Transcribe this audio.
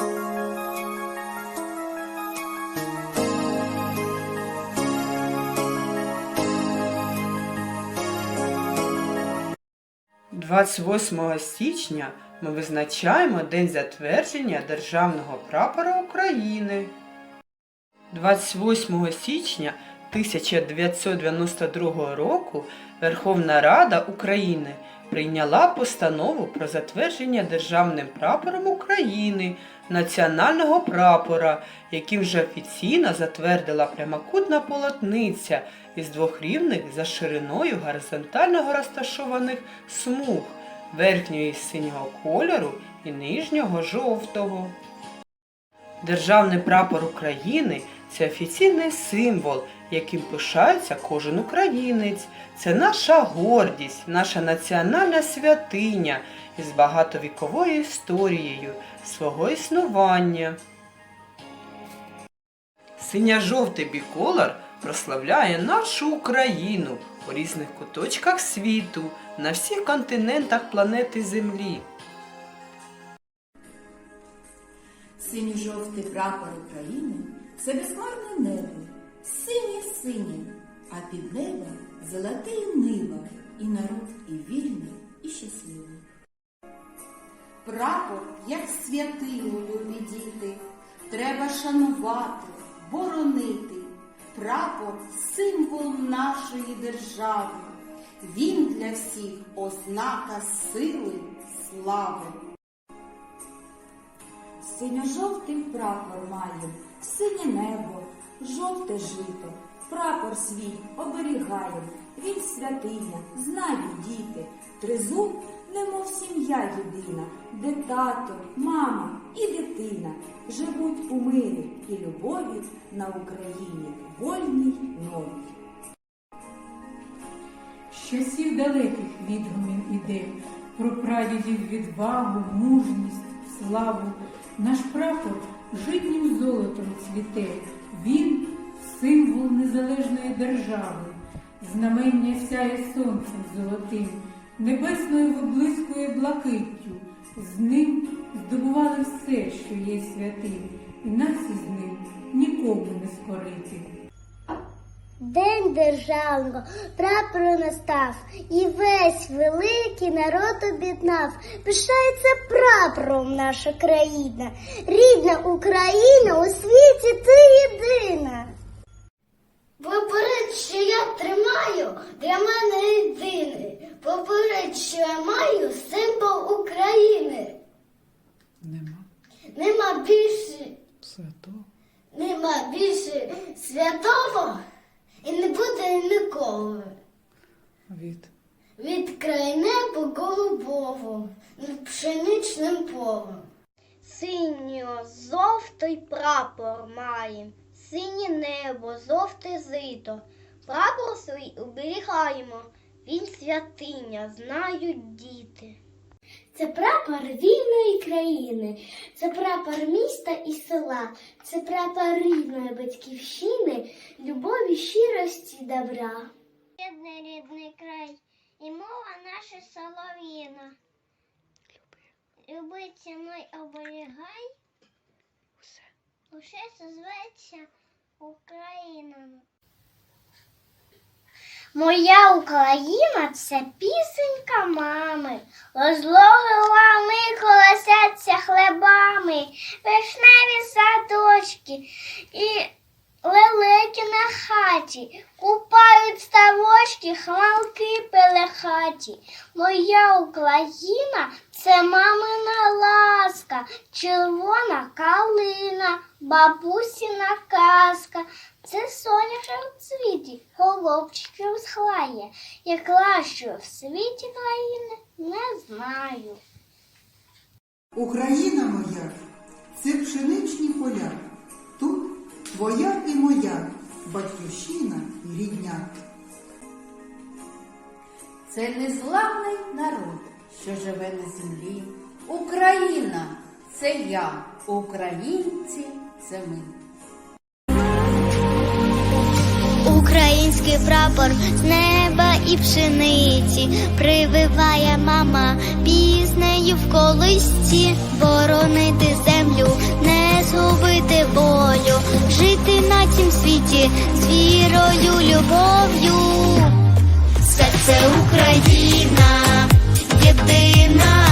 – 28 січня ми визначаємо День затвердження Державного прапора України. 28 січня 1992 року Верховна Рада України прийняла постанову про затвердження Державним прапором України національного прапора, яким вже офіційно затвердила прямокутна полотниця із двох рівних за шириною горизонтально розташованих смуг верхньої синього кольору і нижнього жовтого. Державний прапор України це офіційний символ, яким пишається кожен українець. Це наша гордість, наша національна святиня із багатовіковою історією свого існування. Синьо-жовтий біколор прославляє нашу Україну у різних куточках світу, на всіх континентах планети Землі. Синьо-жовтий прапор України це безхмарне небо, синє-синє, а під небом золотий нива, і народ і вільний, і щасливий. Прапор, як святило, любі діти, треба шанувати, боронити. Прапор символ нашої держави. Він для всіх ознака сили, слави. Синьо-жовтий прапор має, синє небо, жовте жито. Прапор свій оберігає, він святиня, знають діти. Тризуб, немов сім'я єдина, де тато, мама і дитина живуть у мирі і любові на Україні вольній новій. З часів далеких відгумін іде про прадідів відвагу, мужність, славу. Наш прапор житнім золотом цвіте. Він символ незалежної держави, знамення сяє сонцем золотим, небесною виблискує блакиттю. З ним здобували все, що є святим, і нас із ним нікому не скорити. День державного прапору настав, і весь великий народ об'єднав. Пишається прапором наша країна, рідна Україна у світі ти єдина. Поперед, що я тримаю, для мене єдиний. Поперед, що я маю символ України. Нема Нема більше, святого. нема більше святого і не буде ніколи. Від Від країни по голубову, над пшеничним полем. Синьо-жовтий прапор маєм, синє небо, жовте зито. Прапор свій оберігаємо, він святиня, знають діти. Це прапор вільної країни, це прапор міста і села, це прапор рідної батьківщини, любові, щирості, добра. Рідний рідний край, і мова наша солов'їна. Люби цінуй оберігай, усе. усе це зветься Україна. Моя Україна це пісенька мами, Розлогила ми колосяться пелехаті. Моя Україна це мамина ласка, червона калина, бабусіна казка. Це соняшок в цвіті, голубчиків схлає. Як кращої в світі країни не знаю. Україна моя це пшеничні поля. Тут твоя і моя батьківщина і рідня. Це незламний народ, що живе на землі. Україна це я, українці це ми. Український прапор з неба і пшениці прививає мама піснею в колисці, боронити землю не згубити болю, жити на цім світі з вірою, любов'ю. Серце Україна, єдина.